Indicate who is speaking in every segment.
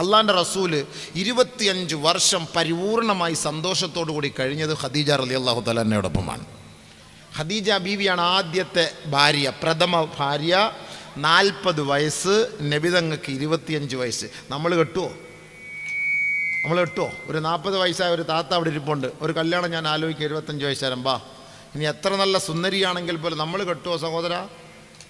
Speaker 1: അള്ളാന്റെ റസൂൽ ഇരുപത്തിയഞ്ച് വർഷം പരിപൂർണമായി സന്തോഷത്തോടു കൂടി കഴിഞ്ഞത് ഖദീജ റലി അള്ളാഹു തലന്നയോടൊപ്പമാണ് ഖദീജ ബീവിയാണ് ആദ്യത്തെ ഭാര്യ പ്രഥമ ഭാര്യ നാൽപ്പത് വയസ്സ് നബിതങ്ങൾക്ക് ഇരുപത്തിയഞ്ച് വയസ്സ്. നമ്മൾ കെട്ടുമോ നമ്മൾ കെട്ടുമോ ഒരു നാൽപ്പത് വയസ്സായ ഒരു താത്ത അവിടെ ഇരിപ്പുണ്ട്. ഒരു കല്യാണം ഞാൻ ആലോചിക്കുക ഇരുപത്തഞ്ച് വയസ്സുകാരൻ ബാ ഇനി എത്ര നല്ല സുന്ദരിയാണെങ്കിൽ പോലും നമ്മൾ കെട്ടുമോ സഹോദര?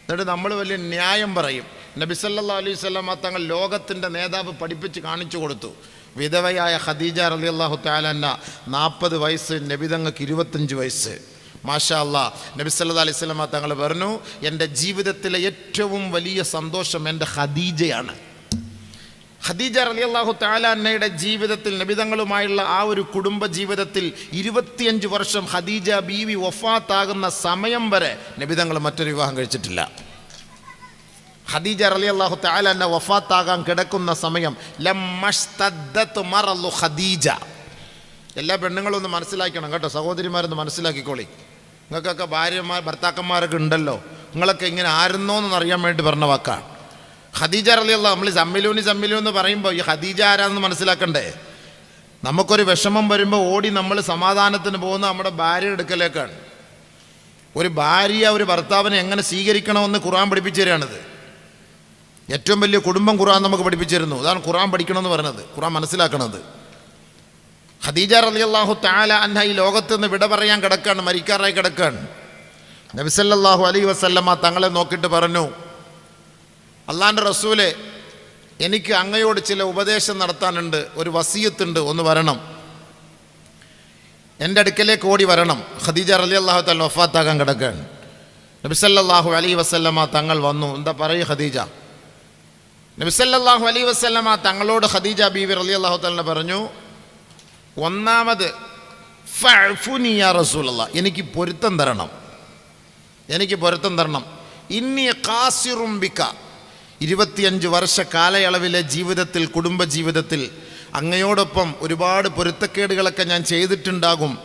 Speaker 1: എന്നിട്ട് നമ്മൾ വലിയ ന്യായം പറയും. നബി സല്ലാ അലൈഹി തങ്ങൾ ലോകത്തിന്റെ നേതാവ് പഠിപ്പിച്ച് കാണിച്ചു കൊടുത്തു. വിധവയായ ഖദീജ റലി അള്ളാഹു താലന്ന നാൽപ്പത് വയസ്സ് നബിതങ്ങൾക്ക് ഇരുപത്തഞ്ച് വയസ്സ്. മാഷാ അല്ലാ നബി സല്ലാ അലൈഹി സ്വലാമ തങ്ങൾ പറഞ്ഞു എന്റെ ജീവിതത്തിലെ ഏറ്റവും വലിയ സന്തോഷം എന്റെ ഖദീജയാണ്. ഖദീജ തആല താലാന്നയുടെ ജീവിതത്തിൽ നബിതങ്ങളുമായുള്ള ആ ഒരു കുടുംബ ജീവിതത്തിൽ ഇരുപത്തിയഞ്ച് വർഷം ഖദീജ ബീവി വഫാത്താകുന്ന സമയം വരെ നബിതങ്ങൾ മറ്റൊരു വിവാഹം കഴിച്ചിട്ടില്ല. ഖദീജ റലി അള്ളാഹു താലാന്ന വഫാത്താകാൻ കിടക്കുന്ന സമയം ഹദീജ ഖദീജ. എല്ലാ പെണ്ണുങ്ങളും ഒന്ന് മനസ്സിലാക്കണം കേട്ടോ സഹോദരിമാരൊന്ന് മനസ്സിലാക്കിക്കോളി. നിങ്ങൾക്കൊക്കെ ഭാര്യമാർ ഭർത്താക്കന്മാരൊക്കെ ഉണ്ടല്ലോ. നിങ്ങളൊക്കെ ഇങ്ങനെ ആരുന്നോന്ന് അറിയാൻ വേണ്ടി പറഞ്ഞ വാക്കാണ് ഖദീജ അറിയുള്ള നമ്മൾ സമ്മിലൂനി സമ്മിലൂ എന്ന് പറയുമ്പോൾ ഈ ഖദീജ ആരാന്ന് മനസ്സിലാക്കണ്ടേ? നമുക്കൊരു വിഷമം വരുമ്പോൾ ഓടി നമ്മൾ സമാധാനത്തിന് പോകുന്ന നമ്മുടെ ഭാര്യയുടെ അടുക്കലേക്കാണ്. ഒരു ഭാര്യ ഒരു ഭർത്താവിനെ എങ്ങനെ സ്വീകരിക്കണമെന്ന് ഖുറാൻ പഠിപ്പിച്ചു തരികയാണിത്. ഏറ്റവും വലിയ കുടുംബം ഖുറാൻ നമുക്ക് പഠിപ്പിച്ചിരുന്നു അതാണ് ഖുറാൻ പഠിക്കണമെന്ന് പറഞ്ഞത് ഖുറാൻ മനസ്സിലാക്കണത്. ഖദീജ റളിയല്ലാഹു താല അന്ന ഈ ലോകത്ത് നിന്ന് വിട പറയാൻ കിടക്കാണ് മരിക്കാറായി കിടക്കാണ്. നബിസല്ലാഹു അലൈഹി വസല്ലമ്മ തങ്ങളെ നോക്കിയിട്ട് പറഞ്ഞു അള്ളാന്റെ റസൂലെ എനിക്ക് അങ്ങയോട് ചില ഉപദേശം നടത്താനുണ്ട് ഒരു വസീയത്തുണ്ട് ഒന്ന് വരണം. എന്റെ അടുക്കലേക്ക് ഓടി വരണം. ഖദീജ അലി അള്ളാഹു തല വഫാത്താകാൻ കിടക്കുകയാണ്. നബിസല്ലാഹു അലി വസല്ലമ തങ്ങൾ വന്നു. എന്താ പറയൂ ഖദീജ? നബിസല്ലാഹു അലി വസല്ലമ തങ്ങളോട് ഖദീജ ബീവി അലി അള്ളാഹു തലിനെ പറഞ്ഞു ഒന്നാമത് ഫഅഫുനി യാ റസൂലല്ല എനിക്ക് പൊരുത്തം തരണം. എനിക്ക് പൊരുത്തം തരണം. ഇന്നി കാസിറുംബിക്ക ഇരുപത്തിയഞ്ച് വർഷ കാലയളവിലെ ജീവിതത്തിൽ കുടുംബജീവിതത്തിൽ അങ്ങയോടൊപ്പം ഒരുപാട് പൊരുത്തക്കേടുകളൊക്കെ ഞാൻ ചെയ്തിട്ടുണ്ടാകും.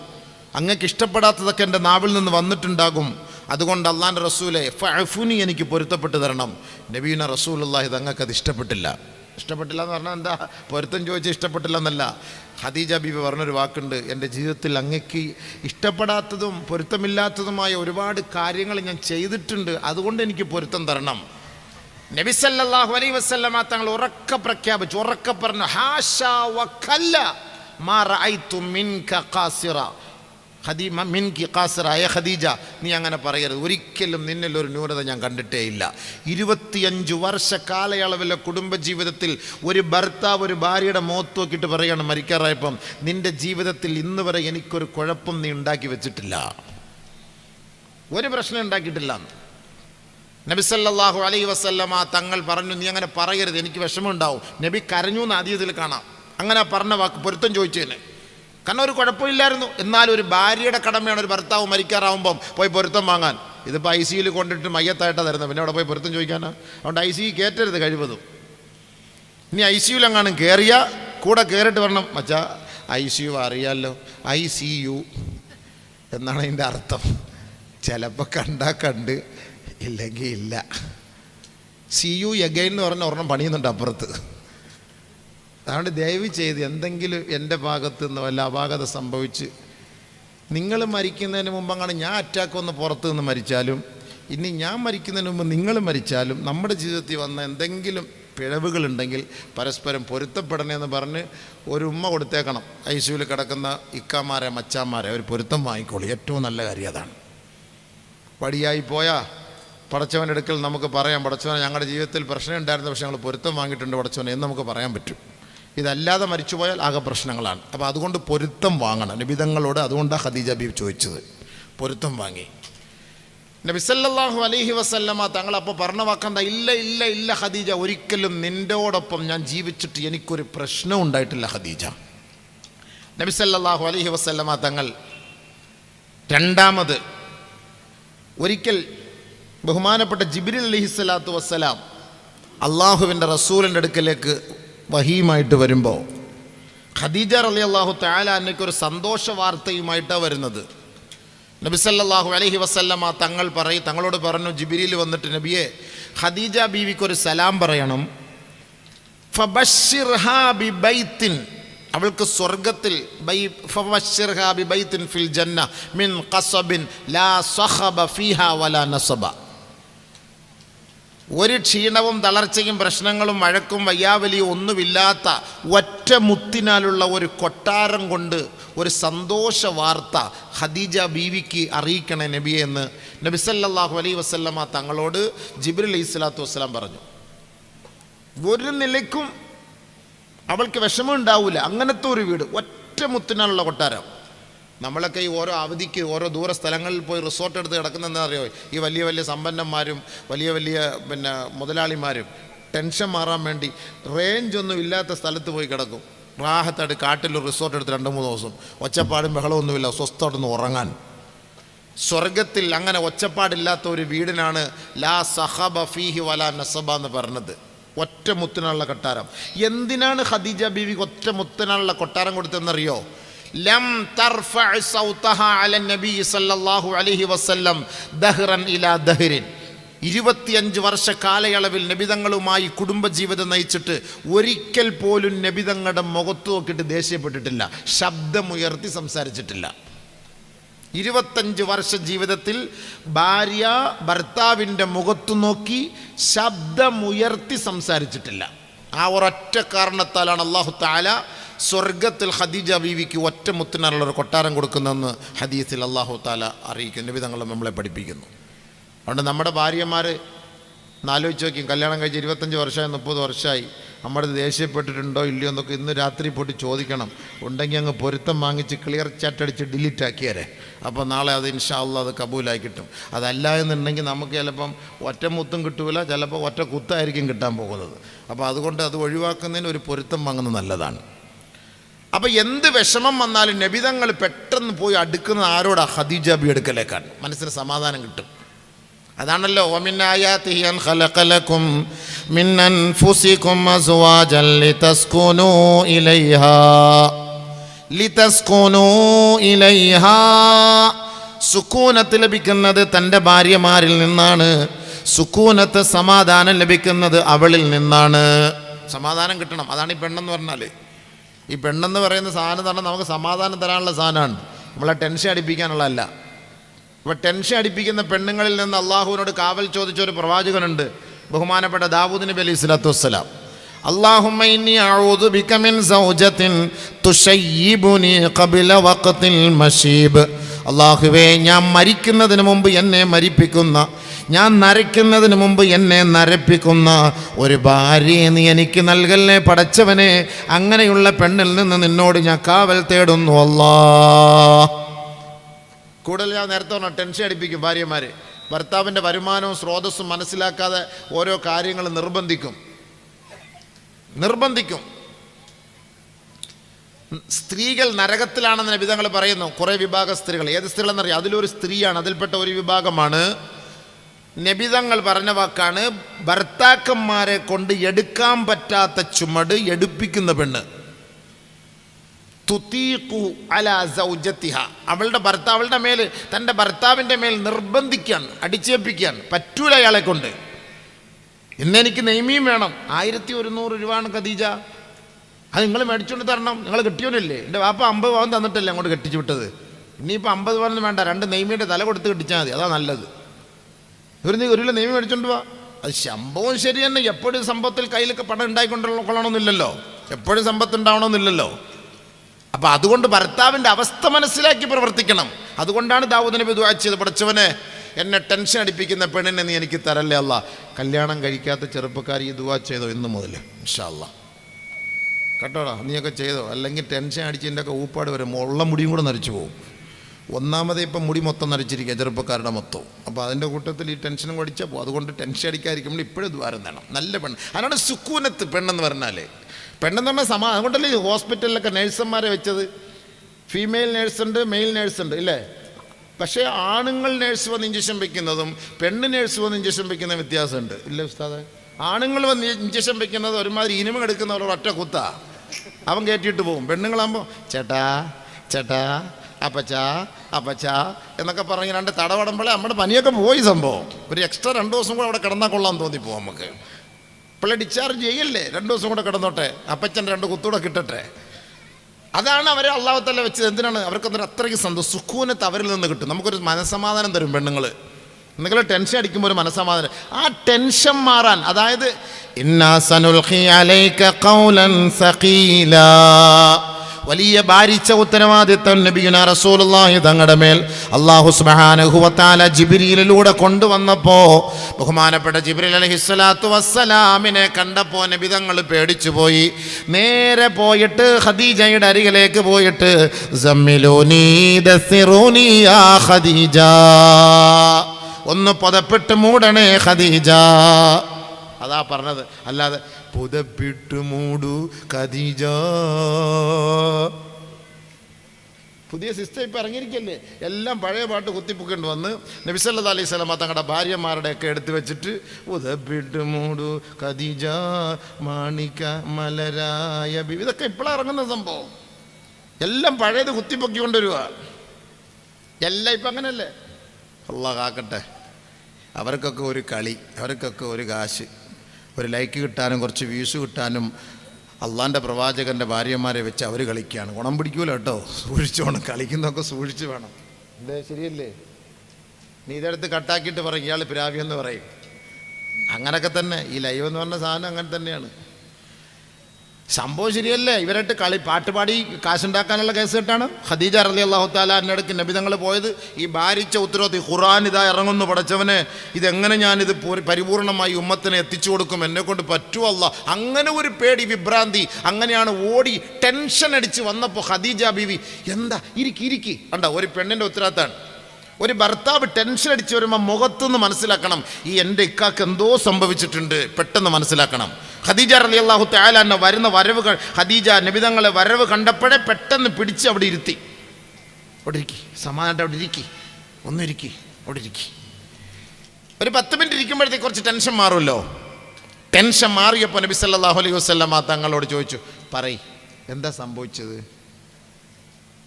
Speaker 1: അങ്ങക്ക് ഇഷ്ടപ്പെടാത്തതൊക്കെ എന്റെ നാവിൽ നിന്ന് വന്നിട്ടുണ്ടാകും. അതുകൊണ്ട് അള്ളാന്റെ റസൂലെ ഫഅഫുനി എനിക്ക് പൊരുത്തപ്പെട്ട് തരണം. നബീന റസൂലുള്ള ഇത് അങ്ങക്കത് ഇഷ്ടപ്പെട്ടില്ല. ഇഷ്ടപ്പെട്ടില്ല എന്ന് പറഞ്ഞാൽ എന്താ? പൊരുത്തം ചോദിച്ച് ഇഷ്ടപ്പെട്ടില്ല എന്നല്ല. ഖദീജ ബീബി പറഞ്ഞൊരു വാക്കുണ്ട് എന്റെ ജീവിതത്തിൽ അങ്ങക്ക് ഇഷ്ടപ്പെടാത്തതും പൊരുത്തമില്ലാത്തതുമായ ഒരുപാട് കാര്യങ്ങൾ ഞാൻ ചെയ്തിട്ടുണ്ട്. അതുകൊണ്ട് എനിക്ക് പൊരുത്തം തരണം. നബിസല്ലാഹു അലൈ വസ്ലമ തങ്ങൾ ഉറക്ക പ്രഖ്യാപിച്ചു. ഉറക്ക പറഞ്ഞു ഹാഷാ ഖദീജ നീ അങ്ങനെ പറയരുത്. ഒരിക്കലും നിന്നിൽ ഒരു ന്യൂനത ഞാൻ കണ്ടിട്ടേ ഇല്ല. ഇരുപത്തിയഞ്ച് വർഷ കാലയളവിലെ കുടുംബജീവിതത്തിൽ ഒരു ഭർത്താവ് ഒരു ഭാര്യയുടെ മോത്ത് നോക്കിയിട്ട് പറയുകയാണ് മരിക്കാറായപ്പം നിന്റെ ജീവിതത്തിൽ ഇന്ന് വരെ എനിക്കൊരു കുഴപ്പം നീ ഉണ്ടാക്കി വെച്ചിട്ടില്ല. ഒരു പ്രശ്നം ഉണ്ടാക്കിയിട്ടില്ല. നബിസല്ലാഹു അലൈ വസല്ലമ തങ്ങൾ പറഞ്ഞു നീ അങ്ങനെ പറയരുത് എനിക്ക് വിഷമമുണ്ടാവും. നബി കരഞ്ഞു എന്ന് ആദ്യത്തിൽ കാണാം. അങ്ങനെ പറഞ്ഞ വാക്ക് പൊരുത്തം ചോദിച്ചതിന് കാരണം ഒരു കുഴപ്പമില്ലായിരുന്നു. എന്നാലും ഒരു ഭാര്യയുടെ കടമയാണ് ഒരു ഭർത്താവ് മരിക്കാറാവുമ്പം പോയി പൊരുത്തം വാങ്ങാൻ. ഇതിപ്പോൾ ഐ സിയിൽ കൊണ്ടിട്ട് മയ്യത്തായിട്ടാണ് തരുന്നത്. പിന്നെ അവിടെ പോയി പൊരുത്തം ചോദിക്കാനാ? അതുകൊണ്ട് ഐ സി കയറ്റരുത് കഴിവതും. ഇനി ഐ സിയുലെങ്ങാനും കയറിയ കൂടെ കയറിയിട്ട് വരണം. മച്ചാ ഐ സി യു അറിയാമല്ലോ ഐ സി യു എന്നാണ് അതിന്റെ അർത്ഥം. ചിലപ്പോൾ കണ്ടാൽ കണ്ട് ഇല്ലെങ്കിൽ ഇല്ല സി യു എഗൈൻ എന്ന് പറഞ്ഞ ഒരെണ്ണം പണിയുന്നുണ്ട് അപ്പുറത്ത്. അതുകൊണ്ട് ദയവ് ചെയ്ത് എന്തെങ്കിലും എന്റെ ഭാഗത്തു നിന്ന് വല്ല അപാകത സംഭവിച്ച് നിങ്ങൾ മരിക്കുന്നതിന് മുമ്പ് അങ്ങനെ ഞാൻ അറ്റാക്ക് വന്ന് പുറത്ത് നിന്ന് മരിച്ചാലും ഇനി ഞാൻ മരിക്കുന്നതിന് മുമ്പ് നിങ്ങൾ മരിച്ചാലും നമ്മുടെ ജീവിതത്തിൽ വന്ന എന്തെങ്കിലും പിഴവുകളുണ്ടെങ്കിൽ പരസ്പരം പൊരുത്തപ്പെടണമെന്ന് പറഞ്ഞ് ഒരു ഉമ്മ കൊടുത്തേക്കണം. ഐ സിയുവിൽ കിടക്കുന്ന ഇക്കാമാരെ മച്ചാമാരെ ഒരു പൊരുത്തം വാങ്ങിക്കോളൂ. ഏറ്റവും നല്ല കാര്യം അതാണ്. വടിയായി പോയാ പടച്ചവന്റെ അടുക്കൽ നമുക്ക് പറയാം പടച്ചവനെ ഞങ്ങളുടെ ജീവിതത്തിൽ പ്രശ്നം ഉണ്ടായിരുന്നു പക്ഷേ ഞങ്ങൾ പൊരുത്തം വാങ്ങിയിട്ടുണ്ട് പടച്ചവനെ എന്ന് നമുക്ക് പറയാൻ പറ്റും. ഇതല്ലാതെ മരിച്ചുപോയാൽ ആകെ പ്രശ്നങ്ങളാണ്. അപ്പോൾ അതുകൊണ്ട് പൊരുത്തം വാങ്ങണം. നിബിതങ്ങളോട് അതുകൊണ്ടാണ് ഖദീജ ബീബ് ചോദിച്ചത്. പൊരുത്തം വാങ്ങി. നബിസല്ലാഹു അലഹി വസല്ലമ തങ്ങൾ അപ്പോൾ പറഞ്ഞ വാക്കണ്ട ഇല്ല ഇല്ല ഇല്ല ഖദീജ ഒരിക്കലും നിന്റെയോടൊപ്പം ഞാൻ ജീവിച്ചിട്ട് എനിക്കൊരു പ്രശ്നം ഉണ്ടായിട്ടില്ല ഖദീജ. നബിസല്ലാഹു അലഹി വസല്ലമ തങ്ങൾ രണ്ടാമത് ഒരിക്കൽ ബഹുമാനപ്പെട്ട ജിബിരിൽ അലഹി സ്വലാത്തു വസ്സലാം അള്ളാഹുവിന്റെ റസൂലിന്റെ അടുക്കലേക്ക് വഹിയുമായിട്ട് വരുമ്പോൾ ഖദീജ അലി അള്ളാഹു താലാനയ്ക്ക് ഒരു സന്തോഷ വാർത്തയുമായിട്ടാണ് വരുന്നത്. നബിസല്ലാഹു അലഹി വസല്ലമ തങ്ങൾ പറയും തങ്ങളോട് പറഞ്ഞു ജിബിരിയിൽ വന്നിട്ട് നബിയെ ഖദീജ ബീവിക്ക് ഒരു സലാം പറയണം. ബൈത്തിൻ അവൾക്ക് സ്വർഗത്തിൽ ഫിൽ ജന്ന മിൻ ഖസബിൻ ലാ സഹബ ഫീഹാ വലാ നസബ. ഒരു ക്ഷീണവും തളർച്ചയും പ്രശ്നങ്ങളും വഴക്കും വയ്യാവലിയും ഒന്നുമില്ലാത്ത ഒറ്റ മുത്തിനാലുള്ള ഒരു കൊട്ടാരം കൊണ്ട് ഒരു സന്തോഷ വാർത്ത ഖദീജ ബീവിക്ക് അറിയിക്കണേ നബിയെ എന്ന് നബിസല്ലാഹു അലൈ വസല്ലമ തങ്ങളോട് ജിബിർ അലൈഹി സ്വലാത്തു വസ്സലാം പറഞ്ഞു. ഒരു നിലയ്ക്കും അവൾക്ക് വിഷമം ഉണ്ടാവില്ല അങ്ങനത്തെ ഒരു വീട് ഒറ്റ മുത്തിനാലുള്ള കൊട്ടാരം. നമ്മളൊക്കെ ഈ ഓരോ അവധിക്ക് ഓരോ ദൂര സ്ഥലങ്ങളിൽ പോയി റിസോർട്ട് എടുത്ത് കിടക്കുന്ന അറിയോ? ഈ വലിയ വലിയ സമ്പന്നന്മാരും വലിയ വലിയ പിന്നെ മുതലാളിമാരും ടെൻഷൻ മാറാൻ വേണ്ടി റേഞ്ച് ഒന്നും ഇല്ലാത്ത സ്ഥലത്ത് പോയി കിടക്കും. റാഹത്തായിട്ട് കാട്ടിൽ റിസോർട്ട് എടുത്ത് രണ്ട് മൂന്ന് ദിവസം. ഒച്ചപ്പാടും ബഹളമൊന്നുമില്ല സ്വസ്ഥമായിട്ടൊന്ന് ഉറങ്ങാൻ. സ്വർഗത്തിൽ അങ്ങനെ ഒച്ചപ്പാടില്ലാത്ത ഒരു വീടിനാണ് ലാ സഹബ ഫീഹി വല നസബ എന്ന് പറഞ്ഞത്. ഒറ്റ മുത്തിനുള്ള കൊട്ടാരം. എന്തിനാണ് ഖദീജ ബീവിക്ക് ഒറ്റ മുത്തിനുള്ള കൊട്ടാരം കൊടുത്തതെന്നറിയോ? ലം തർഫഅ സൗതഹ അല നബി സല്ലല്ലാഹു അലൈഹി വസല്ലം ദഹ്റൻ ഇലാ ദഹ്റിൻ ഇരുപത്തിയഞ്ച് വർഷ കാലയളവിൽ നബിതങ്ങളുമായി കുടുംബജീവിതം നയിച്ചിട്ട് ഒരിക്കൽ പോലും നബിതങ്ങളുടെ മുഖത്ത് നോക്കിയിട്ട് ദേഷ്യപ്പെട്ടിട്ടില്ല. ശബ്ദമുയർത്തി സംസാരിച്ചിട്ടില്ല. ഇരുപത്തഞ്ച് വർഷ ജീവിതത്തിൽ ഭാര്യ ഭർത്താവിന്റെ മുഖത്തു നോക്കി ശബ്ദമുയർത്തി സംസാരിച്ചിട്ടില്ല. ആ ഒരൊറ്റ കാരണത്താലാണ് അള്ളാഹു താല സ്വർഗത്തിൽ ഖദീജ ബീവിക്ക് ഒറ്റ മുത്തിനുള്ള ഒരു കൊട്ടാരം കൊടുക്കുന്നതെന്ന് ഹദീസിൽ അള്ളാഹു താല അറിയിക്കുന്നു. വിധങ്ങൾ നമ്മളെ പഠിപ്പിക്കുന്നു. അതുകൊണ്ട് നമ്മുടെ ഭാര്യമാർ നാലോചിച്ച് നോക്കി കല്യാണം കഴിച്ച് ഇരുപത്തഞ്ച് വർഷമായി മുപ്പത് വർഷമായി. നമ്മുടെ ദേഷ്യപ്പെട്ടിട്ടുണ്ടോ ഇല്ലയോ എന്നൊക്കെ ഇന്ന് രാത്രി പോയിട്ട് ചോദിക്കണം. ഉണ്ടെങ്കിൽ അങ്ങ് പൊരുത്തം വാങ്ങിച്ച് ക്ലിയർ ചാറ്റ് അടിച്ച് ഡിലീറ്റ് ആക്കിയരെ. അപ്പോൾ നാളെ അത് ഇൻഷാല്ല അത് കബൂലായി കിട്ടും. അതല്ല എന്നുണ്ടെങ്കിൽ നമുക്ക് ചിലപ്പം ഒറ്റ മുത്തും കിട്ടൂല ചിലപ്പോൾ ഒറ്റ കുത്തായിരിക്കും കിട്ടാൻ പോകുന്നത്. അപ്പോൾ അതുകൊണ്ട് അത് ഒഴിവാക്കുന്നതിന് ഒരു പൊരുത്തം വാങ്ങുന്നത് നല്ലതാണ്. അപ്പോൾ എന്ത് വിഷമം വന്നാലും നബിതങ്ങൾ പെട്ടെന്ന് പോയി അടുക്കുന്നത് ആരോടാ? ഖദീജ ബി എടുക്കലേക്കാണ് മനസ്സിന് സമാധാനം കിട്ടും. അതാണല്ലോ സുക്കൂനത്ത് ലഭിക്കുന്നത് തന്റെ ഭാര്യമാരിൽ നിന്നാണ്. സുക്കൂനത്ത് സമാധാനം ലഭിക്കുന്നത് അവളിൽ നിന്നാണ്. സമാധാനം കിട്ടണം. അതാണ് ഈ പെണ്ണെന്ന് പറഞ്ഞാൽ ഈ പെണ്ണെന്ന് പറയുന്ന സാധനം തന്നെ നമുക്ക് സമാധാനം തരാനുള്ള സാധനമാണ്. നമ്മളെ ടെൻഷൻ അടിപ്പിക്കാനുള്ളതല്ല. അപ്പോൾ ടെൻഷൻ അടിപ്പിക്കുന്ന പെണ്ണുങ്ങളിൽ നിന്ന് അള്ളാഹുവിനോട് കാവൽ ചോദിച്ച ഒരു പ്രവാചകനുണ്ട് ബഹുമാനപ്പെട്ട ദാവൂദ് നബി അലൈഹി സ്വലാത്തു വസ്സലാം اللهم إني أعوذ بك من زوجة تشيبني قبل وقت المشيب അള്ളാഹുവേ ഞാൻ മരിക്കുന്നതിന് മുമ്പ് എന്നെ മരിപ്പിക്കുന്ന ഞാൻ നരയ്ക്കുന്നതിന് മുമ്പ് എന്നെ നരപ്പിക്കുന്ന ഒരു ഭാര്യയെ നീ എനിക്ക് നൽകല്ലേ പടച്ചവനെ അങ്ങനെയുള്ള പെണ്ണിൽ നിന്ന് നിന്നോട് ഞാൻ കാവൽ തേടുന്നു അല്ലാ കൂടുതൽ ഞാൻ നേരത്തെ പറഞ്ഞു ടെൻഷൻ അടിപ്പിക്കും ഭാര്യമാർ ഭർത്താവിന്റെ വരുമാനവും സ്രോതസ്സും മനസ്സിലാക്കാതെ ഓരോ കാര്യങ്ങൾ നിർബന്ധിക്കും. നിർബന്ധിക്കും. സ്ത്രീകൾ നരകത്തിലാണെന്ന് നബിതങ്ങൾ പറയുന്നു. കുറേ വിഭാഗ സ്ത്രീകൾ. ഏത് സ്ത്രീകളെന്നറിയാം? അതിലൊരു സ്ത്രീയാണ്. അതിൽപ്പെട്ട ഒരു വിഭാഗമാണ് നബിതങ്ങൾ പറഞ്ഞ വാക്കാണ് ഭർത്താക്കന്മാരെ കൊണ്ട് എടുക്കാൻ പറ്റാത്ത ചുമട് എടുപ്പിക്കുന്ന പെണ്ണ്. തുതീഖു അല സൗജത്തിഹ. അവളുടെ ഭർത്താവളുടെ മേൽ തന്റെ ഭർത്താവിന്റെ മേൽ നിർബന്ധിക്കാൻ അടിച്ചേൽപ്പിക്കാൻ പറ്റൂല അയാളെ കൊണ്ട്. ഇന്നെനിക്ക് നെയ്മിയും വേണം. ആയിരത്തി ഒരുന്നൂറ് രൂപയാണ് ഖദീജ. അത് നിങ്ങൾ മേടിച്ചുകൊണ്ട് തരണം. നിങ്ങൾ കിട്ടിയോനല്ലേ എന്റെ വാപ്പ അമ്പത് പവൻ തന്നിട്ടല്ലേ അങ്ങോട്ട് കെട്ടിച്ചു വിട്ടത്. ഇനിയിപ്പോൾ അമ്പത് പവനൊന്നും വേണ്ട. രണ്ട് നെയ്മിയുടെ തല കൊടുത്ത് കെട്ടിച്ചാൽ മതി. അതാ നല്ലത്. ഒരു നീ ഒരു നെയ്മി മേടിച്ചുകൊണ്ട് മേടിച്ചോണ്ട് വാ. അത് ശമ്പവും ശരി തന്നെ. എപ്പോഴും സമ്പത്തിൽ കയ്യിലൊക്കെ പണം ഉണ്ടായിക്കൊണ്ടുള്ള കൊള്ളണമെന്നില്ലല്ലോ എപ്പോഴും സമ്പത്ത് ഉണ്ടാവണമെന്നില്ലല്ലോ അപ്പോൾ അതുകൊണ്ട് ഭർത്താവിന്റെ അവസ്ഥ മനസ്സിലാക്കി പ്രവർത്തിക്കണം. അതുകൊണ്ടാണ് ദാവൂദ് നബി ചെയ്ത് പഠിച്ചവനെ എന്നെ ടെൻഷൻ അടിപ്പിക്കുന്ന പെണ്ണിനെ നീ എനിക്ക് തരല്ലേ അല്ല? കല്യാണം കഴിക്കാത്ത ചെറുപ്പക്കാർ ഈ ദുവാ ചെയ്തോ ഇന്ന് മുതൽ. ഇൻഷാല്ല കേട്ടോടാ നീയൊക്കെ ചെയ്തോ? അല്ലെങ്കിൽ ടെൻഷൻ അടിച്ചതിന്റെ ഒക്കെ ഊപ്പാട് വരും. ഉള്ള മുടിയും കൂടെ നരച്ചു പോകും ഒന്നാമതേ ഇപ്പം മുടി മൊത്തം നരച്ചിരിക്കുക ചെറുപ്പക്കാരുടെ മൊത്തം അപ്പോൾ അതിന്റെ കൂട്ടത്തിൽ ഈ ടെൻഷനും കൂടിച്ചാൽ പോകും അതുകൊണ്ട് ടെൻഷൻ അടിക്കാതിരിക്കുമ്പോൾ ഇപ്പോഴും ദ്വാരം വേണം നല്ല പെണ്ണ്. അതിനാണ് സുക്കൂനത്ത് പെണ്ണെന്ന് പറഞ്ഞാൽ പെണ്ണെന്ന് പറഞ്ഞാൽ സമാ അതുകൊണ്ടല്ലേ ഹോസ്പിറ്റലിലൊക്കെ നേഴ്സന്മാരെ വെച്ചത്? ഫീമെയിൽ നേഴ്സുണ്ട് മെയിൽ നേഴ്സുണ്ട് ഇല്ലേ? പക്ഷേ ആണുങ്ങൾ നേഴ്സ് വന്ന് ഇഞ്ചക്ഷൻ വെക്കുന്നതും പെണ്ണ് നേഴ്സ് വന്ന് ഇഞ്ചക്ഷൻ വെക്കുന്ന വ്യത്യാസമുണ്ട്. ഇല്ല ഉസ്താദ്? ആണുങ്ങൾ വന്ന് ഇഞ്ചക്ഷൻ വെക്കുന്നത് ഒരുമാതിരി ഇനിമ എടുക്കുന്നവർ ഒറ്റ കുത്ത. അവൻ കയറ്റിയിട്ട് പോകും. പെണ്ണുങ്ങളാകുമ്പോൾ ചേട്ടാ ചേട്ടാ അപ്പച്ചാ അപ്പച്ചാ എന്നൊക്കെ പറഞ്ഞ് രണ്ട് തടവടുമ്പോഴേ നമ്മുടെ പനിയൊക്കെ പോയി സംഭവം. ഒരു എക്സ്ട്രാ രണ്ട് ദിവസം കൂടെ അവിടെ കിടന്നാൽ കൊള്ളാൻ തോന്നിപ്പോവും നമുക്ക്. പിള്ളേ ഡിസ്ചാർജ് ചെയ്യല്ലേ? രണ്ടു ദിവസം കൂടെ കിടന്നോട്ടെ. അപ്പച്ചൻ രണ്ട് കുത്തൂടെ കിട്ടട്ടെ. അതാണ് അവരെ അള്ളാഹത്തല്ല വെച്ചത്. എന്തിനാണ്? അവർക്ക് അത്രയ്ക്ക് സന്തോഷം. സുഖൂനത്ത് അവരിൽ നിന്ന് കിട്ടും. നമുക്കൊരു മനസമാധാനം തരും പെണ്ണുങ്ങൾ നിങ്ങൾ ടെൻഷൻ അടിക്കുമ്പോൾ ഒരു മനസമാധാനം. ആ ടെൻഷൻ മാറാൻ അതായത് ഇന്നാ സഖീലാ. വലിയ ഭാരിച്ച ഉത്തരവാദിത്തം നബിയുന റസൂലുള്ളാഹി തങ്ങളുടെ മേൽ. അള്ളാഹു സുബ്ഹാനഹു ജിബിരിയിലൂടെ ജിബ്രീലിലൂടെ കൊണ്ടുവന്നപ്പോ ബഹുമാനപ്പെട്ട ജിബ്രീൽ അലഹിസ്വലാത്തു വസ്സലാമിനെ കണ്ടപ്പോൾ നബി തങ്ങൾ പേടിച്ചു പോയി. നേരെ പോയിട്ട് ഖദീജയുടെ അരികിലേക്ക് പോയിട്ട് ഖദീജ. ഒന്ന് പുതപ്പെട്ട് മൂടണേ ഖദീജ. അതാ പറഞ്ഞത്. അല്ലാതെ പുതപ്പിട്ട് മൂടു ഖദീജ. പുതിയ സിസ്റ്റം ഇപ്പം ഇറങ്ങിയിരിക്കല്ലേ? എല്ലാം പഴയ പാട്ട് കുത്തിപ്പൊക്കേണ്ടി വന്ന് നബിസല്ലാ അലൈഹി സ്വലമ തങ്ങളുടെ ഭാര്യമാരുടെയൊക്കെ എടുത്തു വെച്ചിട്ട് ഉദപ്പിട്ട് മൂടു ഖദീജ മാണിക്ക മലരായ ഇതൊക്കെ ഇപ്പോഴാണ് ഇറങ്ങുന്ന സംഭവം. എല്ലാം പഴയത് കുത്തിപ്പൊക്കി കൊണ്ടുവരിക എല്ലാം ഇപ്പം അങ്ങനെയല്ലേ അള്ളാഹ് കാക്കട്ടെ. അവർക്കൊക്കെ ഒരു കളി അവർക്കൊക്കെ ഒരു കാശ്. ഒരു ലൈക്ക് കിട്ടാനും കുറച്ച് വ്യൂസ് കിട്ടാനും അള്ളാന്റെ പ്രവാചകന്റെ ഭാര്യമാരെ വെച്ച് അവർ കളിക്കുകയാണ്. ഗുണം പിടിക്കൂല കേട്ടോ. സൂക്ഷിച്ചു വേണം കളിക്കുന്നതൊക്കെ സൂക്ഷിച്ച് വേണം. അല്ലേ ശരിയല്ലേ? നീ ഇതെടുത്ത് കട്ടാക്കിയിട്ട് പറയും. ഇയാൾ പിരാവിയെന്ന് പറയും. അങ്ങനൊക്കെ തന്നെ. ഈ ലൈവ് എന്ന് പറഞ്ഞ സാധനം അങ്ങനെ തന്നെയാണ്. സംഭവം ശരിയല്ലേ? ഇവരായിട്ട് കളി പാട്ടുപാടി കാശുണ്ടാക്കാനുള്ള കേസ് കേട്ടാണ്? ഖദീജ റലി അള്ളാഹു നബി നബിതങ്ങൾ പോയത്. ഈ ഭാരിച്ച ഉത്തരവാദി ഖുറാൻ ഇതാ ഇറങ്ങുന്നു പടച്ചവനെ ഇതെങ്ങനെ ഞാനിത് പൂരി- പരിപൂർണമായി ഉമ്മത്തിനെ എത്തിച്ചു കൊടുക്കും? എന്നെ കൊണ്ട് പറ്റുമല്ല അങ്ങനെ ഒരു പേടി വിഭ്രാന്തി. അങ്ങനെയാണ് ഓടി ടെൻഷൻ അടിച്ച് വന്നപ്പോൾ ഖദീജ ബിവി എന്താ? ഇരിക്കി ഇരിക്കി. കണ്ട? ഒരു പെണ്ണിന്റെ ഉത്തരവാദിത്തമാണ് ഒരു ഭർത്താവ് ടെൻഷൻ അടിച്ച് വരുമ്പോൾ മുഖത്തുനിന്ന് മനസ്സിലാക്കണം ഈ എന്റെ ഇക്കാക്ക് എന്തോ സംഭവിച്ചിട്ടുണ്ട്. പെട്ടെന്ന് മനസ്സിലാക്കണം. ഖദീജ റലി അള്ളാഹു താലാന്ന വരുന്ന വരവ് ഖദീജ നബിതങ്ങളെ വരവ് കണ്ടപ്പോഴേ പെട്ടെന്ന് പിടിച്ച് അവിടെ ഇരുത്തി. അവിടെ ഇരിക്കി സമാധാനമായിട്ട് അവിടെ ഇരിക്കി ഒന്നിരിക്കി അവിടെ ഇരിക്കി. ഒരു പത്ത് മിനിറ്റ് ഇരിക്കുമ്പോഴത്തേക്ക് കുറച്ച് ടെൻഷൻ മാറുമല്ലോ. ടെൻഷൻ മാറിയപ്പോൾ നബി സല്ലാഹു അലൈഹി വസല്ലമ തങ്ങളോട് ചോദിച്ചു പറയ് എന്താ സംഭവിച്ചത്?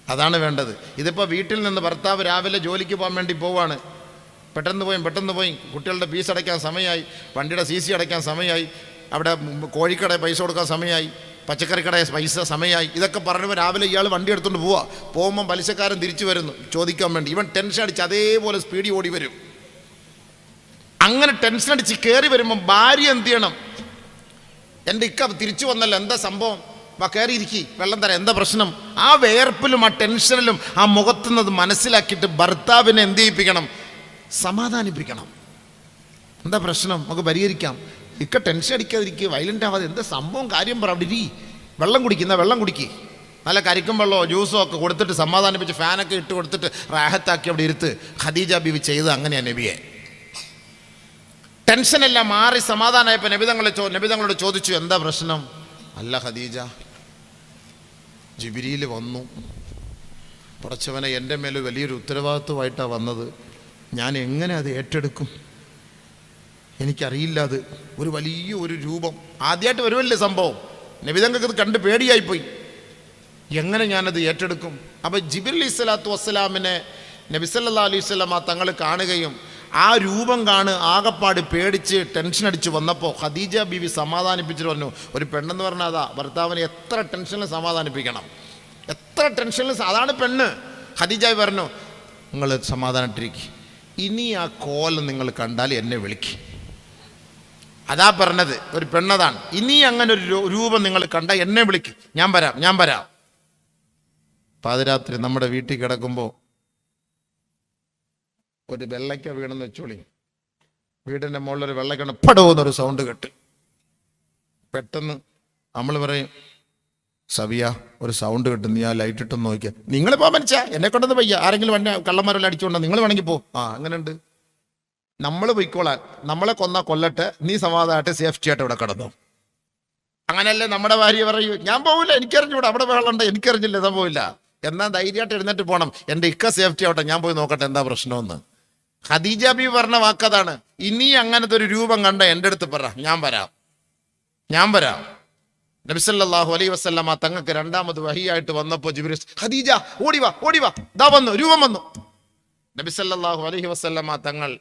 Speaker 1: അതാണ് വേണ്ടത്. ഇതിപ്പോൾ വീട്ടിൽ നിന്ന് ഭർത്താവ് രാവിലെ ജോലിക്ക് പോകാൻ വേണ്ടി പോവാണ്. പെട്ടെന്ന് പോയി പെട്ടെന്ന് പോയി. കുട്ടികളുടെ ഫീസ് അടയ്ക്കാൻ സമയമായി. വണ്ടിയുടെ സി സി അടയ്ക്കാൻ സമയമായി. അവിടെ കോഴിക്കട പൈസ കൊടുക്കാൻ സമയമായി. പച്ചക്കറിക്കട പൈസ സമയമായി. ഇതൊക്കെ പറഞ്ഞപ്പോൾ രാവിലെ ഇയാൾ വണ്ടി എടുത്തുകൊണ്ട് പോവാ. പോകുമ്പോൾ പലിശക്കാരൻ തിരിച്ചു വരുന്നു. ചോദിക്കാൻ വേണ്ടി. ഇവൻ ടെൻഷൻ അടിച്ച് അതേപോലെ സ്പീഡി ഓടി വരും. അങ്ങനെ ടെൻഷൻ അടിച്ച് കയറി വരുമ്പോൾ ഭാര്യ എന്ത് ചെയ്യണം? എന്റെ ഇക്ക തിരിച്ചു വന്നല്ലോ. എന്താ സംഭവം? വാ കയറിയിരിക്കി വെള്ളം തരാം. എന്താ പ്രശ്നം? ആ വേർപ്പിലും ആ ടെൻഷനിലും ആ മുഖത്തുനിന്നത് മനസ്സിലാക്കിയിട്ട് ഭർത്താവിനെ എന്ത് ചെയ്യിപ്പിക്കണം? സമാധാനിപ്പിക്കണം. എന്താ പ്രശ്നം? നമുക്ക് പരിഹരിക്കാം. ഇക്ക ടെൻഷൻ അടിക്കാതിരിക്കുക വയലന്റ് ആവാതെ എന്താ സംഭവം കാര്യം പറ അവിടെ ഇരി. വെള്ളം കുടിക്കുന്ന വെള്ളം കുടിക്കുക നല്ല കരിക്കും വെള്ളമോ ജ്യൂസോ ഒക്കെ കൊടുത്തിട്ട് സമാധാനിപ്പിച്ച് ഫാനൊക്കെ ഇട്ട് കൊടുത്തിട്ട് റാഹത്താക്കി അവിടെ ഇരുത്ത്. ഖദീജ ബിവി ചെയ്ത് അങ്ങനെയാണ് നബിയെ. ടെൻഷനെല്ലാം മാറി സമാധാനമായപ്പോൾ നബിതങ്ങളെ ചോ നബിതങ്ങളോട് ചോദിച്ചു എന്താ പ്രശ്നം? അല്ല ഖദീജ ജിബിരിയിൽ വന്നു. പടച്ചവനെ എന്റെ മേൽ വലിയൊരു ഉത്തരവാദിത്വമായിട്ടാണ് വന്നത്. ഞാൻ എങ്ങനെ അത് ഏറ്റെടുക്കും? എനിക്കറിയില്ല അത്. ഒരു വലിയ ഒരു രൂപം. ആദ്യമായിട്ട് വരുമല്ലേ സംഭവം? നബിതങ്ങൾക്ക് ഇത് കണ്ട് പേടിയായിപ്പോയി. എങ്ങനെ ഞാനത് ഏറ്റെടുക്കും? അപ്പോൾ ജിബിർ അലി സ്വലാത്തു വസ്സലാമിനെ നബിസല്ലാ അലൈഹി സ്വലാമ തങ്ങൾ കാണുകയും ആ രൂപം കാണ് ആകപ്പാട് പേടിച്ച് ടെൻഷൻ അടിച്ച് വന്നപ്പോൾ ഖദീജ ബീവി സമാധാനിപ്പിച്ചിട്ട് പറഞ്ഞു ഒരു പെണ്ണെന്ന് പറഞ്ഞാൽ അതാ ഭർത്താവിനെ എത്ര ടെൻഷനിൽ സമാധാനിപ്പിക്കണം? എത്ര ടെൻഷനിൽ അതാണ് പെണ്ണ്. ഖദീജ പറഞ്ഞു നിങ്ങൾ സമാധാനിട്ടിരിക്കും ഇനി ആ കോലം നിങ്ങൾ കണ്ടാൽ എന്നെ വിളിക്കും. അതാ പറഞ്ഞത് ഒരു പെണ്ണതാണ്. ഇനി അങ്ങനെ ഒരു രൂപം നിങ്ങൾ കണ്ട എന്നെ വിളിക്കും. ഞാൻ വരാം ഞാൻ വരാം. പാതിരാത്രി നമ്മുടെ വീട്ടിൽ കിടക്കുമ്പോൾ ഒരു വെള്ളയ്ക്ക വീണെന്ന് വെച്ചോളി. വീടിന്റെ മുകളിൽ ഒരു വെള്ളക്കണ പടവുന്നൊരു സൗണ്ട് കേട്ട്. പെട്ടെന്ന് നമ്മൾ പറയും സവിയ ഒരു സൗണ്ട് കിട്ടും നീ ആ ലൈറ്റ് ഇട്ടൊന്ന് നോക്കിയാൽ നിങ്ങൾ പോകാൻ മനുഷ്യ എന്നെ കൊണ്ടൊന്ന് പയ്യ ആരെങ്കിലും വണ്ടി കള്ളന്മാരെല്ലാം അടിച്ചുകൊണ്ടോ നിങ്ങൾ വേണമെങ്കിൽ പോ. ആ അങ്ങനെയുണ്ട് നമ്മൾ പൊയ്ക്കോളാൻ നമ്മളെ കൊന്ന കൊല്ലട്ടെ നീ സമാധാനമായിട്ട് സേഫ്റ്റി ആയിട്ട് ഇവിടെ കിടന്നു. അങ്ങനെയല്ലേ നമ്മുടെ ഭാര്യ പറയൂ ഞാൻ പോവില്ല എനിക്കറിഞ്ഞൂടെ അവിടെ വെള്ളമുണ്ട് എനിക്കറിഞ്ഞില്ല സംഭവമില്ല എന്നാൽ ധൈര്യമായിട്ട് എഴുന്നേറ്റ് പോകണം എന്റെ ഇക്ക സേഫ്റ്റി ആവട്ടെ ഞാൻ പോയി നോക്കട്ടെ എന്താ പ്രശ്നമെന്ന്. ഖദീജ ബി പറഞ്ഞ വാക്കതാണ് ഇനി അങ്ങനത്തെ ഒരു രൂപം കണ്ട എന്റെ അടുത്ത് പറ ഞാൻ വരാം. ഞാൻ വരാം. നബിസല്ലാഹു അലൈ വസ്ലമ തങ്ങൾക്ക് രണ്ടാമത് വഹിയായിട്ട് വന്നപ്പോൾ ജിബ്രീസ് ഖദീജ ഓടിവാ ഓടിവാ ദാ വന്നു രൂപം വന്നു. നബിസല്ലാഹു അലൈഹി വസ്ലമ തങ്ങൾ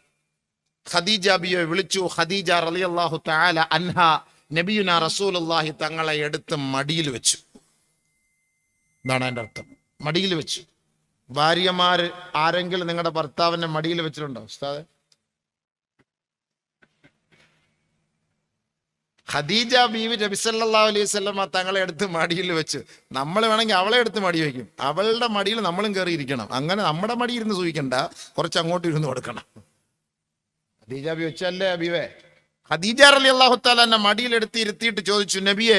Speaker 1: ഖദീജ ബിയെ വിളിച്ചു. ഖദീജ റളിയല്ലാഹു തആല അൻഹ നബിയുന റസൂലുള്ളാഹി തങ്ങളെ എടുത്ത് മടിയിൽ വെച്ചു. എന്താണ് എന്റെ അർത്ഥം. മടിയിൽ വെച്ചു. ഭാര്യമാര് ആരെങ്കിലും നിങ്ങളുടെ ഭർത്താവിനെ മടിയിൽ വെച്ചിട്ടുണ്ടോ? ഉസ്താദ്? ഖദീജ ബീവി നബിസല്ലാ അലൈഹി വസല്ലമ തങ്ങളെ എടുത്ത് മടിയിൽ വെച്ച്. നമ്മൾ വേണമെങ്കിൽ അവളെ എടുത്ത് മടി വയ്ക്കും അവളുടെ മടിയിൽ നമ്മളും കയറി ഇരിക്കണം അങ്ങനെ നമ്മുടെ മടി ഇരുന്ന് സൂചിക്കണ്ട. കുറച്ച് അങ്ങോട്ട് ഇരുന്ന് കൊടുക്കണം. ഖദീജ വെച്ചല്ലേ അബിവേ? ഖദീജ അലി തന്നെ മടിയിൽ എടുത്ത് ഇരുത്തിയിട്ട് ചോദിച്ചു നബിയെ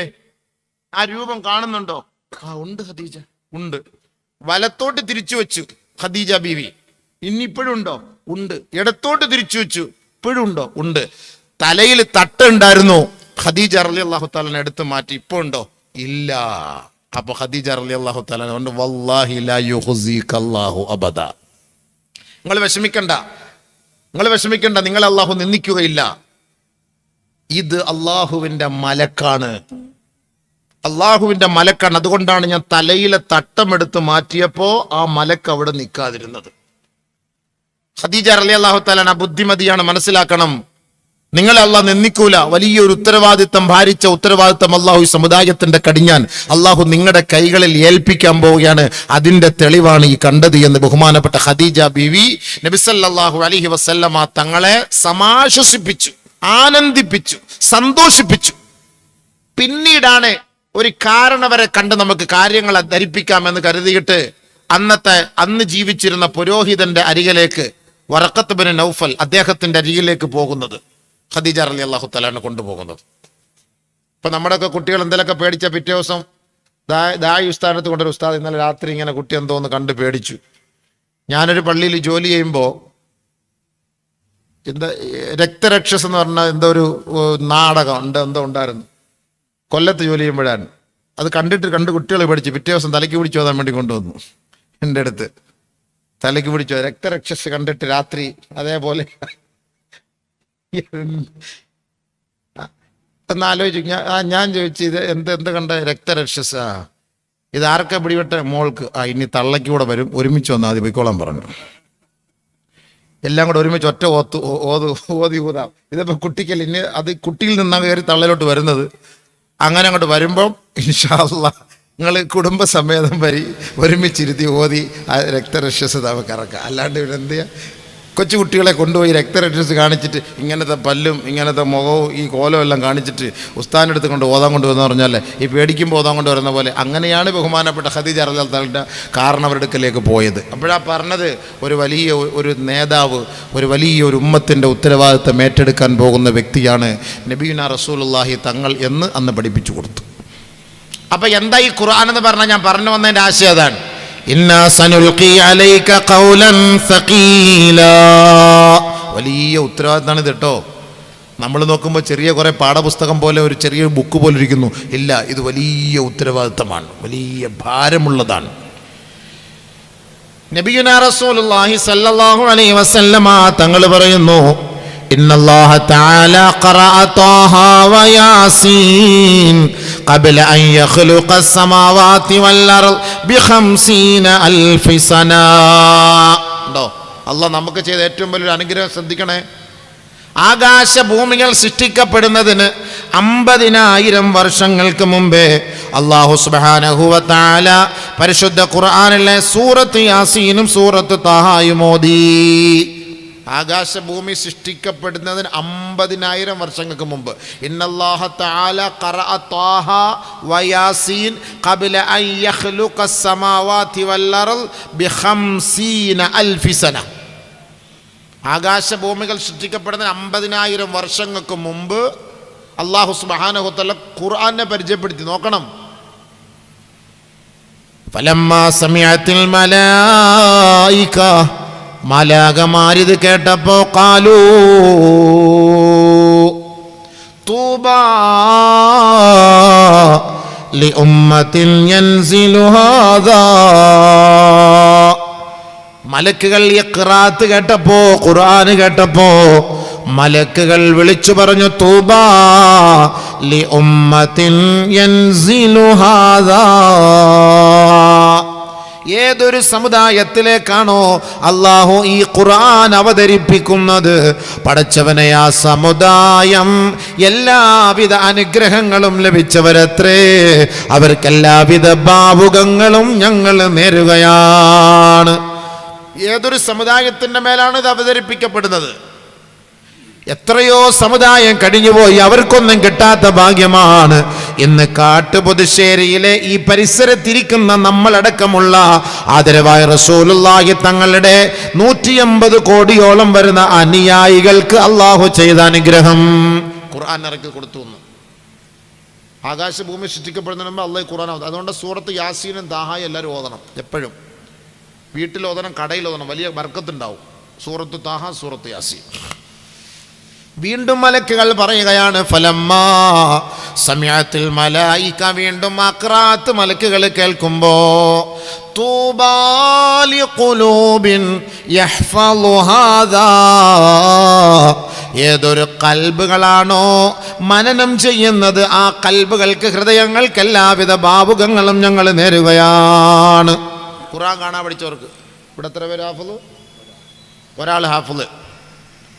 Speaker 1: ആ രൂപം കാണുന്നുണ്ടോ? ആ ഉണ്ട് ഖദീജ. ഉണ്ട്. വലത്തോട്ട് തിരിച്ചു വെച്ചു ഖദീജ ബീവി. ഇന്നിപ്പോഴും ഉണ്ടോ. ഉണ്ട് ഇടത്തോട്ട് തിരിച്ചു വെച്ചു. ഇപ്പോഴും ഉണ്ടോ. ഉണ്ട് തലയിൽ തട്ട് ഉണ്ടായിരുന്നു. ഖദീജ അലി അള്ളാഹു താലനെ എടുത്ത് മാറ്റി. ഇപ്പൊ ഉണ്ടോ? ഇല്ല. അപ്പൊ ഖദീജ അലി അള്ളാഹു കൊണ്ട് വല്ലാഹി ലാ യുഖ്സിക അല്ലാഹു അബദ. നിങ്ങൾ വിഷമിക്കണ്ട. നിങ്ങൾ വിഷമിക്കേണ്ട നിങ്ങളെ അള്ളാഹു നിന്ദിക്കുകയില്ല. ഇത് അള്ളാഹുവിന്റെ മലക്കാണ്. അള്ളാഹുവിന്റെ മലക്കാണ്. അതുകൊണ്ടാണ് ഞാൻ തലയിലെ തട്ടമെടുത്ത് മാറ്റിയപ്പോൾ ആ മലക്ക് അവിടെ നിൽക്കാതിരുന്നത്. ഹദീജ അലി അള്ളാഹു താലാണ് ബുദ്ധിമതിയാണ് മനസ്സിലാക്കണം. നിങ്ങളെ അള്ളാഹ് നിന്ദിക്കൂല. വലിയൊരു ഉത്തരവാദിത്തം ഭാരിച്ച ഉത്തരവാദിത്തം അള്ളാഹു സമുദായത്തിന്റെ കടിഞ്ഞാൻ അള്ളാഹു നിങ്ങളുടെ കൈകളിൽ ഏൽപ്പിക്കാൻ പോവുകയാണ്. അതിന്റെ തെളിവാണ് ഈ കണ്ടത് എന്ന് ബഹുമാനപ്പെട്ട ഖദീജ ബിവി നബിസല്ലാഹു അലഹി വസല്ലമ തങ്ങളെ സമാശ്വസിപ്പിച്ചു ആനന്ദിപ്പിച്ചു സന്തോഷിപ്പിച്ചു. പിന്നീടാണ് ഒരു കാരണവരെ കണ്ട് നമുക്ക് കാര്യങ്ങളെ ധരിപ്പിക്കാം എന്ന് കരുതിയിട്ട് അന്നത്തെ അന്ന് ജീവിച്ചിരുന്ന പുരോഹിതന്റെ അരികിലേക്ക് വറക്കത്ത് ബിൻ നൗഫൽ അദ്ദേഹത്തിന്റെ അരികിലേക്ക് പോകുന്നത്. ഖദീജ അലി അള്ളാഹു തലാണ് കൊണ്ടുപോകുന്നത്. ഇപ്പൊ നമ്മുടെയൊക്കെ കുട്ടികൾ എന്തെങ്കിലുമൊക്കെ പേടിച്ച പിറ്റേ ദിവസം ദായി ഉസ്താനത്ത് കൊണ്ടൊരു ഉസ്താദ് ഇന്നലെ രാത്രി ഇങ്ങനെ കുട്ടി എന്തോ ഒന്ന് കണ്ട് പേടിച്ചു. ഞാനൊരു പള്ളിയിൽ ജോലി ചെയ്യുമ്പോൾ എന്താ രക്തരക്ഷസ് എന്ന് പറഞ്ഞാൽ എന്തോ ഒരു നാടകം ഉണ്ട് എന്തോ ഉണ്ടായിരുന്നു. കൊല്ലത്ത് ജോലി ചെയ്യുമ്പോഴാണ്. അത് കണ്ടിട്ട് കണ്ട് കുട്ടികൾ പേടിച്ച് പിറ്റേ ദിവസം തലയ്ക്ക് പിടിച്ചു പോകാൻ വേണ്ടി കൊണ്ടുവന്നു. എന്റെ അടുത്ത്. തലയ്ക്ക് പിടിച്ചു രക്തരക്ഷസ് കണ്ടിട്ട് രാത്രി അതേപോലെ ഒന്ന് ആലോചിച്ചു ഞാൻ ഞാൻ ചോദിച്ചു ഇത് എന്ത് എന്ത് കണ്ട രക്തരക്ഷസ? ഇത് ആർക്കാ പിടിപെട്ട? മോൾക്ക്. ആ ഇനി തള്ളയ്ക്ക് കൂടെ വരും. ഒരുമിച്ച് വന്നാൽ മതി. പോയിക്കോളാൻ പറഞ്ഞു. എല്ലാം കൂടെ ഒരുമിച്ച് ഒറ്റ ഓത്ത് ഓത് ഓതി ഊതാം. ഇതിപ്പോൾ കുട്ടിക്കൽ ഇനി അത് കുട്ടിയിൽ നിന്നാണ് കയറി തള്ളയിലോട്ട് വരുന്നത്. അങ്ങനെ അങ്ങോട്ട് വരുമ്പം ഇൻഷാല്ല നിങ്ങൾ കുടുംബസമേതം വരി. ഒരുമിച്ചിരുത്തി ഓതി ആ രക്തരക്ഷസ് നമുക്ക് ഇറക്കാം അല്ലാണ്ട് ഇവിടെ എന്ത് ചെയ്യാ? കൊച്ചു കുട്ടികളെ കൊണ്ടുപോയി രക്തരക്ഷസ് കാണിച്ചിട്ട് ഇങ്ങനത്തെ പല്ലും ഇങ്ങനത്തെ മുഖവും ഈ കോലവും എല്ലാം കാണിച്ചിട്ട് ഉസ്താനെടുത്ത് കൊണ്ട് ഓതാൻ കൊണ്ടുവന്ന് പറഞ്ഞാൽ ഈ പേടിക്കുമ്പോൾ ഓതാൻ കൊണ്ടുവരുന്ന പോലെ അങ്ങനെയാണ് ബഹുമാനപ്പെട്ട ഖദീജ അറലാലിന്റെ കാരണവരെടുക്കലേക്ക് പോയത്. അപ്പോഴാ പറഞ്ഞത് ഒരു വലിയ ഒരു നേതാവ് ഒരു വലിയ ഒരു ഉമ്മത്തിന്റെ ഉത്തരവാദിത്തം ഏറ്റെടുക്കാൻ പോകുന്ന വ്യക്തിയാണ് നബീന റസൂലുള്ളാഹി തങ്ങൾ എന്ന് അന്ന് പഠിപ്പിച്ചു കൊടുത്തു. അപ്പോൾ എന്താ ഈ ഖുർആൻ എന്ന് പറഞ്ഞാൽ ഞാൻ പറഞ്ഞു വന്നതിന്റെ ആശയം അതാണ്. വലിയ ഉത്തരവാദിത്തമാണ് ഇത് കേട്ടോ. നമ്മൾ നോക്കുമ്പോൾ ചെറിയ കുറേ പാഠപുസ്തകം പോലെ ഒരു ചെറിയ ബുക്ക് പോലെ ഇരിക്കുന്നു. ഇല്ല ഇത് വലിയ ഉത്തരവാദിത്തമാണ്. വലിയ ഭാരമുള്ളതാണ്. നബിയുന റസൂലുള്ളാഹി സല്ലല്ലാഹു അലൈഹി വസല്ലമ തങ്ങൾ പറയുന്നു ഇന്നല്ലാഹ തആല ഖറഅ ത്വാഹ വയാസീൻ قبل أن يخلق السماوات والأرض بخمسين ألف سنة ഉണ്ടോ അള്ളാഹ് നമുക്ക് ചെയ്ത ഏറ്റവും വലിയൊരു അനുഗ്രഹം ശ്രദ്ധിക്കണേ ആകാശഭൂമികൾ സൃഷ്ടിക്കപ്പെടുന്നതിന് അമ്പതിനായിരം വർഷങ്ങൾക്ക് മുമ്പേ അള്ളാഹു സുബാനഹുവത്താല പരിശുദ്ധ ഖുർആാനിലെ സൂറത്ത് യാസീനും സൂറത്ത് താഹായും ഓതി ആകാശഭൂമി സൃഷ്ടിക്കപ്പെടുന്നതിന് അമ്പതിനായിരം വർഷങ്ങൾക്ക് മുമ്പ് ഇന്നല്ലാഹ തആല ഖറഅ ത്വാഹ വയാസീൻ ഖബ്ല അൻ യഖ്ലുഖ السماوات والأرض بخمسين ألف سنة ആകാശഭൂമികൾ സൃഷ്ടിക്കപ്പെടുന്ന അമ്പതിനായിരം വർഷങ്ങൾക്ക് മുമ്പ് അള്ളാഹു സുബാനഹുത്തല്ല ഖുർആനെ പരിചയപ്പെടുത്തി നോക്കണം ഫലമ്മാ സമയത്തിൽ മലായിക മലാകമാരിത് കേട്ടപ്പോ കാലൂ തൂബാ ലിഉമ്മത്തിൽ മലക്കുകൾ യക്റാത്ത് കേട്ടപ്പോ ഖുർആന് കേട്ടപ്പോ മലക്കുകൾ വിളിച്ചു പറഞ്ഞു തൂബാ ലി ഉമ്മത്തിൻ യൻസിലുഹാദാ
Speaker 2: ഏതൊരു സമുദായത്തിലേക്കാണോ അള്ളാഹു ഈ ഖുർആൻ അവതരിപ്പിക്കുന്നത്? പടച്ചവനെ ആ സമുദായം എല്ലാവിധ അനുഗ്രഹങ്ങളും ലഭിച്ചവരത്രേ. അവർക്ക് എല്ലാവിധ ഭാവുകങ്ങളും ഞങ്ങൾ നേരുകയാണ്.
Speaker 1: ഏതൊരു സമുദായത്തിന്റെ മേലാണ് ഇത് അവതരിപ്പിക്കപ്പെടുന്നത്?
Speaker 2: എത്രയോ സമുദായം കഴിഞ്ഞുപോയി. അവർക്കൊന്നും കിട്ടാത്ത ഭാഗ്യമാണ്. ഇന്ന് കാട്ടുപുതുശ്ശേരിയിലെ ഈ പരിസരത്തിരിക്കുന്ന നമ്മളടക്കമുള്ള ആദരവായ റസൂലുള്ളാഹി തങ്ങളുടെ നൂറ്റിയമ്പത് കോടിയോളം വരുന്ന അനുയായികൾക്ക് അള്ളാഹു ചെയ്ത അനുഗ്രഹം.
Speaker 1: ഖുർആൻ ഇറക്കി കൊടുത്തു വന്നു ആകാശഭൂമി സൃഷ്ടിക്കപ്പെടുന്ന അള്ളാഹ് ഖുർആൻ അതുകൊണ്ട് സൂറത്ത് യാസീനും ദാഹായും എല്ലാവരും ഓതണം. എപ്പോഴും. വീട്ടിൽ ഓതണം കടയിൽ ഓതണം. വലിയ വർക്കത്തുണ്ടാവും സൂറത്ത് താഹ സൂറത്ത് യാസീൻ.
Speaker 2: വീണ്ടും മലക്കുകൾ പറയുകയാണ് ഫലമ്മാ സമയത്തിൽ മലായിക്ക വീണ്ടും അക്രാത്ത് മലക്കുകൾ കേൾക്കുമ്പോ തൂബാലി ഖുലൂബിൻ യഹ്ഫളുഹാദാ. ഏതൊരു കൽബുകളാണോ മനനം ചെയ്യുന്നത് ആ കൽബുകൾക്ക് ഹൃദയങ്ങൾക്ക് എല്ലാവിധ ഭാവുകങ്ങളും ഞങ്ങൾ നേരുകയാണ്.
Speaker 1: ഖുറാൻ കാണാൻ പഠിച്ചവർക്ക്. ഇവിടെ എത്ര പേര് ഹാഫിൾ? ഒരാൾ ഹാഫിൾ.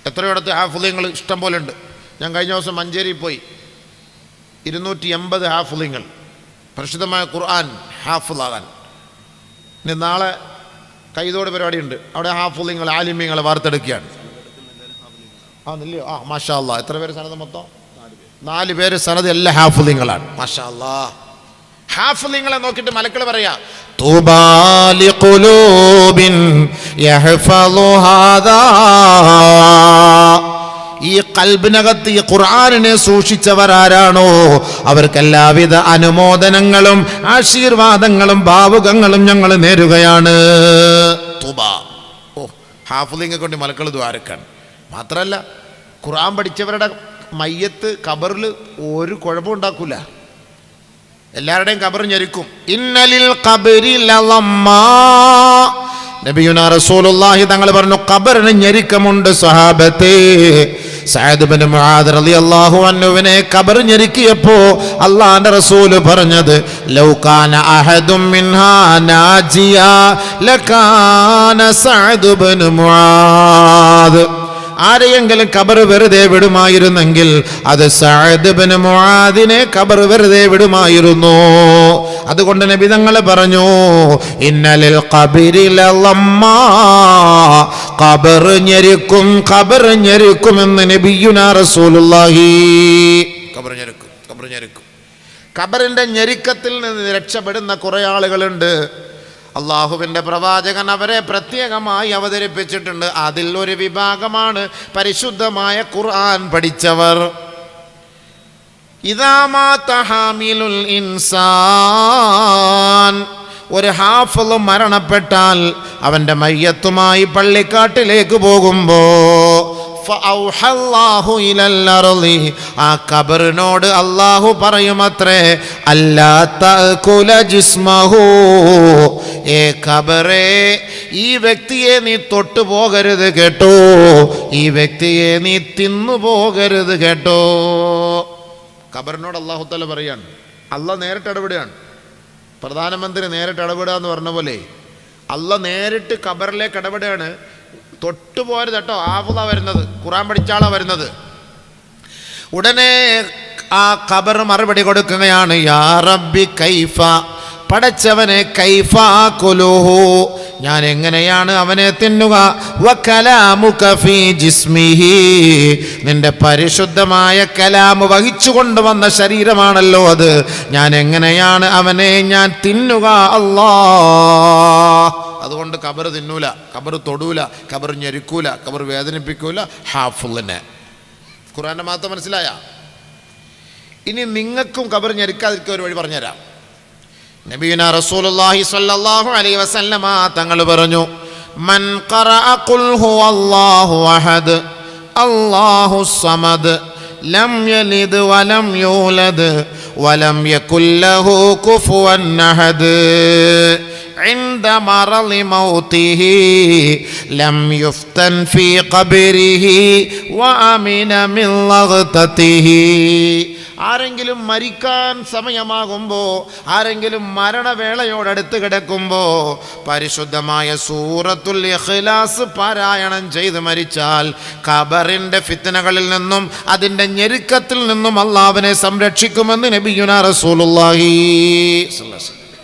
Speaker 1: എത്രയിടത്ത് ഹാഫുലിങ്ങൾ ഇഷ്ടം പോലെ ഉണ്ട്. ഞാൻ കഴിഞ്ഞ ദിവസം മഞ്ചേരി പോയി. ഇരുന്നൂറ്റി എൺപത് ഹാഫുലിങ്ങൾ. പരിശുദ്ധമായ ഖുർആൻ ഹാഫുലാകാൻ ഇനി നാളെ കൈതോട് പരിപാടിയുണ്ട്. അവിടെ ഹാഫുലിങ്ങൾ ആലിമ്യങ്ങളെ വാർത്തെടുക്കുകയാണ്. ആ നെല്ലിയോ ആ മാഷാ അല്ല എത്ര പേര് സനത് മൊത്തം? നാല് പേര്. സനത് എല്ലാ ഹാഫുലിങ്ങളാണ് മാഷാ അല്ലാ ഹാഫിലിങ്ങളെ നോക്കിയിട്ട് മലക്കൾ പറയാ
Speaker 2: ഈ കൽബിനകത്ത് ഈ ഖുർആാനിനെ സൂക്ഷിച്ചവരാരാണോ? അവർക്ക് എല്ലാവിധ അനുമോദനങ്ങളും ആശീർവാദങ്ങളും ഭാവുകങ്ങളും ഞങ്ങൾ നേരുകയാണ്.
Speaker 1: തുബ. ഓ ഹാഫിലിങ്ങെ കൊണ്ട് മലക്കൾ ദ്വാരക്കാണ്. മാത്രമല്ല ഖുർആൻ പഠിച്ചവരുടെ മയ്യത്ത് കബറിൽ ഒരു കുഴപ്പമുണ്ടാക്കൂല. എല്ലാവരുടെയും കബർ ഞെരുക്കും.
Speaker 2: ഇന്നലിൽ. നബിയുന റസൂലുള്ളാഹി തങ്ങൾ പറഞ്ഞു ഖബറിന് ഞെരുക്കമുണ്ട് സ്വഹാബത്തെ സഅദ് ബിൻ മുആദ് റളിയല്ലാഹു അൻഹുവിനെ ഖബർ ഞെരുക്കിയപ്പോൾ അള്ളാഹുവിന്റെ റസൂൽ പറഞ്ഞത് ലൗകാന അഹദും മിൻഹാ നാജിയ ലകാന സഅദ് ബിൻ മുആദ്. ആരെയെങ്കിലും കബർ വെറുതെ വിടുമായിരുന്നെങ്കിൽ അത് സഅദ് ബിൻ മുആദിനെ കബർ വെറുതെ വിടുമായിരുന്നു. അതുകൊണ്ട് നബി തങ്ങൾ പറഞ്ഞു ഇന്നലിൽ കബിരിലമ്മ ലമ്മാ ഖബർ ഞെരുക്കും ഖബർ ഞെരുക്കുമെന്ന് നബിയുനാ റസൂലുള്ളാഹി.
Speaker 1: കബർ ഞെരുക്കും കബർ ഞെരുക്കും. കബറിന്റെ ഞെരുക്കത്തിൽ നിന്ന് രക്ഷപ്പെടുന്ന കുറേ ആളുകളുണ്ട്. അള്ളാഹുവിന്റെ പ്രവാചകൻ അവരെ പ്രത്യേകമായി അവതരിപ്പിച്ചിട്ടുണ്ട് അതിൽ ഒരു വിഭാഗമാണ് പരിശുദ്ധമായ ഖുർആൻ പഠിച്ചവർ ഇൻസാൻ ഒരു ഹാഫിൾ മരണപ്പെട്ടാൽ അവന്റെ മയ്യത്തുമായി പള്ളിക്കാട്ടിലേക്ക് പോകുമ്പോ ഫഔഹല്ലാഹു ഇലൽ അർളി. ആ കബറിനോട് അള്ളാഹു പറയുമത്രേ അല്ലാ തഅകുല ജിസ്മഹു. ഏ കബറേ ഈ വ്യക്തിയെ നീ തൊട്ടു പോകരുത് കേട്ടോ. ഈ വ്യക്തിയെ നീ തിന്നു പോകരുത് കേട്ടോ. കബറിനോട് അള്ളാഹു തല പറയാണ്. അല്ല നേരിട്ട് ഇടപെടുകയാണ്. പ്രധാനമന്ത്രി നേരിട്ട് ഇടപെടുക എന്ന് പറഞ്ഞ പോലെ അല്ല നേരിട്ട് ഖബറിലേക്ക് ഇടപെടുകയാണ്. തൊട്ടു പോരുത് കേട്ടോ. ആഫുള വരുന്നത്. ഖുറാൻ പഠിച്ചാള വരുന്നത്. ഉടനെ ആ ഖബർ മറുപടി കൊടുക്കുകയാണ് യാ റബ്ബി കൈഫ പടച്ചവനെ കൈഫാ കൊലുഹു ഞാൻ എങ്ങനെയാണ് അവനെ തിന്നുക? ജിസ്മിഹി നിന്റെ പരിശുദ്ധമായ കലാമ് വഹിച്ചു കൊണ്ടുവന്ന ശരീരമാണല്ലോ അത്. ഞാൻ എങ്ങനെയാണ് അവനെ ഞാൻ തിന്നുക? അല്ലാ അതുകൊണ്ട് കബർ തിന്നൂല കബർ തൊടൂല കബർ ഞെരുക്കൂല കബർ വേദനിപ്പിക്കൂല. ഹാഫുള്ളിനെ ഖുറാന്റെ മാത്രം മനസ്സിലായ? ഇനി നിങ്ങൾക്കും കബർ ഞെരുക്കാതിരിക്കുക ഒരു വഴി പറഞ്ഞുതരാം. നബീന റസൂലുള്ളാഹി സ്വല്ലല്ലാഹു അലൈഹി വസല്ലമ തങ്ങൾ പറഞ്ഞു മൻ ഖറഅ ഖുൽ ഹുവല്ലാഹു അഹദ് അല്ലാഹു സമദ് ലം യലിദ് വലം യൂലദ് വലം യകുൽ ലഹു കുഫുവൻ അഹദ്. عند مرض موته لم يفتن في قبره وأمن من لغطته
Speaker 2: ആരെങ്കിലും മരിക്കാൻ സമയമാകുമ്പോൾ ആരെങ്കിലും മരണവേളയോടടുത്ത് കിടക്കുമ്പോൾ പരിശുദ്ധമായ സൂറത്തുൽ ഇഖ്ലാസ് പാരായണം ചെയ്ത് മരിച്ചാൽ ഖബറിന്റെ ഫിത്തനകളിൽ നിന്നും അതിന്റെ ഞെരുക്കത്തിൽ നിന്നും അള്ളാവിനെ സംരക്ഷിക്കുമെന്ന് നബിയുന റസൂലുള്ളാഹി സ്വല്ലല്ലാഹു അലൈഹി വസല്ലം.